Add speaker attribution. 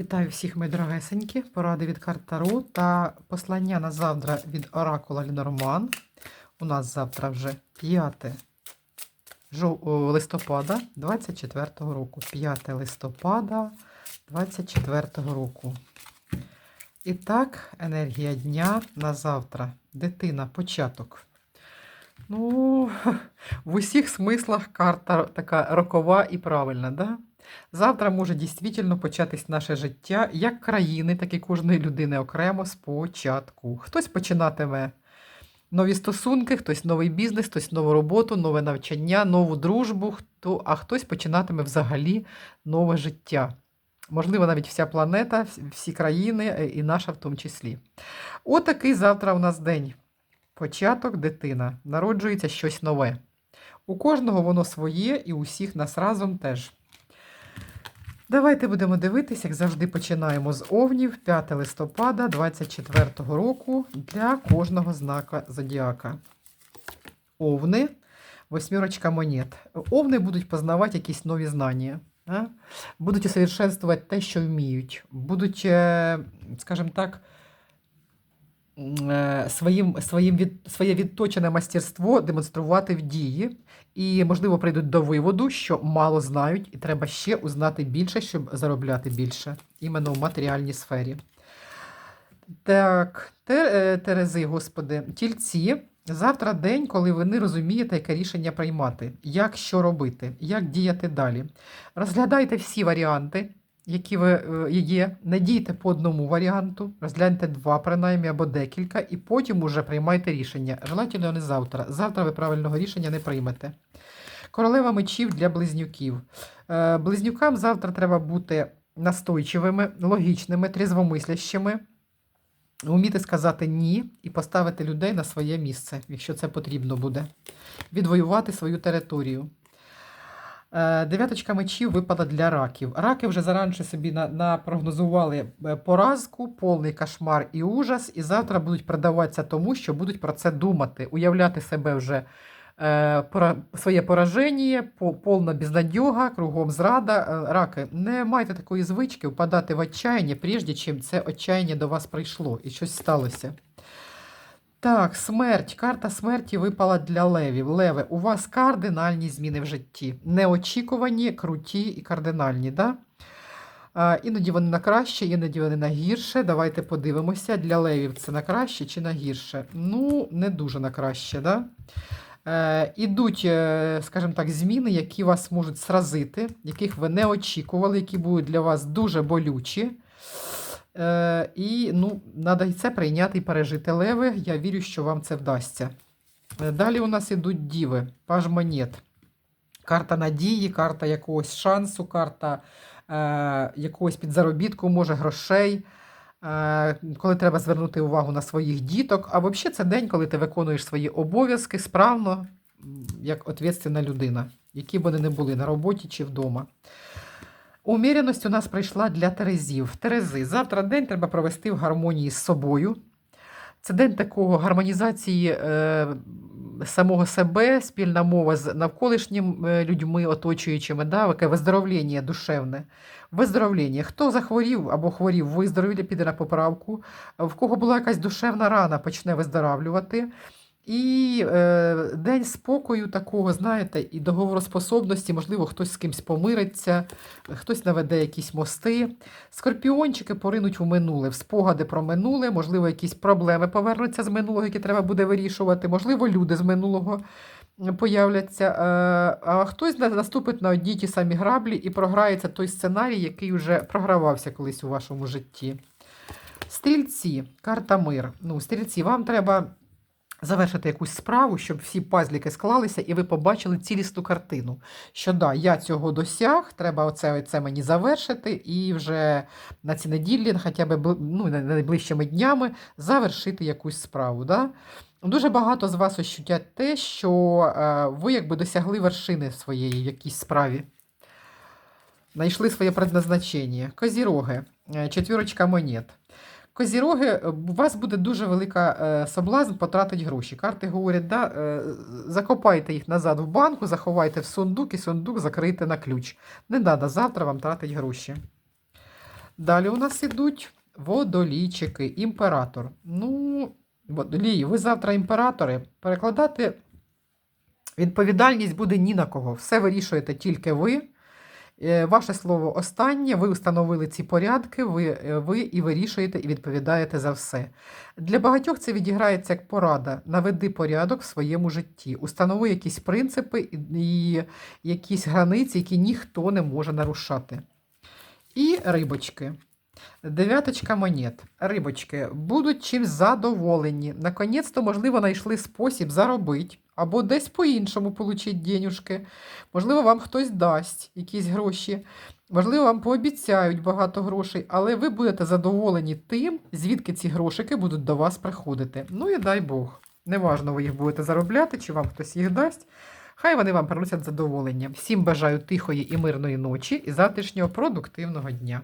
Speaker 1: Вітаю всіх, мої дорогесенькі, поради від карт Таро та послання на завтра від Оракула Лінорман. У нас завтра вже 5 листопада 24 року. 5 листопада 24 року. І так, енергія дня на завтра. Дитина, початок. Ну, в усіх смислах карта така рокова і правильна, да? Завтра може дійсно початись наше життя як країни, так і кожної людини окремо спочатку. Хтось починатиме нові стосунки, хтось новий бізнес, хтось нову роботу, нове навчання, нову дружбу, хто, а хтось починатиме взагалі нове життя. Можливо, навіть вся планета, всі- країни е, і наша в тому числі. Отакий завтра у нас день. Початок дитина. Народжується щось нове. У кожного воно своє, і у всіх нас разом теж. Давайте будемо дивитися, як завжди починаємо з овнів 5 листопада 24 року для кожного знака зодіака. Овни, восьмірочка монет. Овни будуть познавати якісь нові знання. Будуть усовершенствувати те, що вміють. Будуть, е, скажімо так, е, своїм, своїм від, своє відточене мастерство демонструвати в дії. І, можливо, прийдуть до виводу, що мало знають, і треба ще узнати більше, щоб заробляти більше, іменно в матеріальній сфері. Так, е, Терези, господи, тільці. Завтра день, коли ви не розумієте, яке рішення приймати, як що робити, як діяти далі. Розглядайте всі варіанти, які ви е, є. Не дійте по одному варіанту, розгляньте два, принаймні, або декілька, і потім уже приймайте рішення. Желательно не завтра. Завтра ви правильного рішення не приймете. Королева мечів для близнюків. Е, Близнюкам завтра треба бути настойчивими, логічними, трізвомислящими, вміти сказати ні і поставити людей на своє місце, якщо це потрібно буде. Відвоювати свою територію. Е, Дев'яточка мечів випала для раків. Раки вже заранше собі на- напрогнозували е, поразку, повний кошмар і ужас, і завтра будуть продаватися тому, що будуть про це думати, уявляти себе вже е, пора- своє пораження, по- повна безнадьога, кругом зрада. Раки, не майте такої звички впадати в отчаяння, прежде чим це отчаяння до вас прийшло і щось сталося. Так, смерть. Карта смерті випала для левів. Леви, у вас кардинальні зміни в житті. Неочікувані, круті і кардинальні. Да? Іноді вони на краще, іноді вони на гірше. Давайте подивимося, для левів це на краще чи на гірше. Ну, не дуже на краще. Да? Е, ідуть, е, скажімо так, зміни, які вас можуть сразити, яких ви не очікували, які будуть для вас дуже болючі. Е, і ну, треба і це прийняти і пережити леви. Я вірю, що вам це вдасться. Е, Далі у нас ідуть діви, паж монет. Карта надії, карта якогось шансу, карта е, якогось підзаробітку, може грошей. Е, коли треба звернути увагу на своїх діток. А взагалі це день, коли ти виконуєш свої обов'язки справно, як відповідальна людина, які б вони не були на роботі чи вдома. Уміряність у нас прийшла для Терезів. Терези, завтра день треба провести в гармонії з собою. Це день такого гармонізації е, самого себе, спільна мова з навколишніми людьми, оточуючими, да, таке виздоровлення душевне. Виздоровлення. Хто захворів або хворів, виздоровлює, піде на поправку. В кого була якась душевна рана, почне виздоравлювати. І е, день спокою такого, знаєте, і договороспособності, можливо, хтось з кимсь помириться, хтось наведе якісь мости. Скорпіончики поринуть у минуле, в спогади про минуле, можливо, якісь проблеми повернуться з минулого, які треба буде вирішувати, можливо, люди з минулого появляться. Е, А хтось наступить на одні ті самі граблі і програється той сценарій, який вже програвався колись у вашому житті. Стрільці, карта мир. Ну, стрільці, вам треба завершити якусь справу, щоб всі пазліки склалися, і ви побачили цілісну картину. Що да, я цього досяг, треба оце, оце мені завершити, і вже на ці неділі, хоча б ну, найближчими днями, завершити якусь справу. Да? Дуже багато з вас ощутять те, що е, ви якби досягли вершини своєї в якійсь справі. Знайшли своє предназначення. Козіроги, е, четвірочка монет. Козіроги, е, у вас буде дуже велика е, соблазн потратити гроші. Карти говорять, да, е, закопайте їх назад в банку, заховайте в сундук і сундук закрийте на ключ. Не треба завтра вам тратити гроші. Далі у нас ідуть водолійчики, імператор. Ну, водолії, ви завтра імператори. Перекладати відповідальність буде ні на кого. Все вирішуєте тільки ви. Е, Ваше слово останнє, ви встановили ці порядки, ви, е, ви і вирішуєте і відповідаєте за все. Для багатьох це відіграється як порада. Наведи порядок в своєму житті, установи якісь принципи і, якісь границі, які ніхто не може нарушати. І рибочки. Дев'яточка монет. Рибочки будуть чим задоволені. Наконець-то, можливо, знайшли спосіб заробити або десь по-іншому отримати денюжки. Можливо, вам хтось дасть якісь гроші. Можливо, вам пообіцяють багато грошей, але ви будете задоволені тим, звідки ці грошики будуть до вас приходити. Ну і дай Бог. Неважно, ви їх будете заробляти, чи вам хтось їх дасть. Хай вони вам приносять задоволення. Всім бажаю тихої і мирної ночі і завтрашнього продуктивного дня.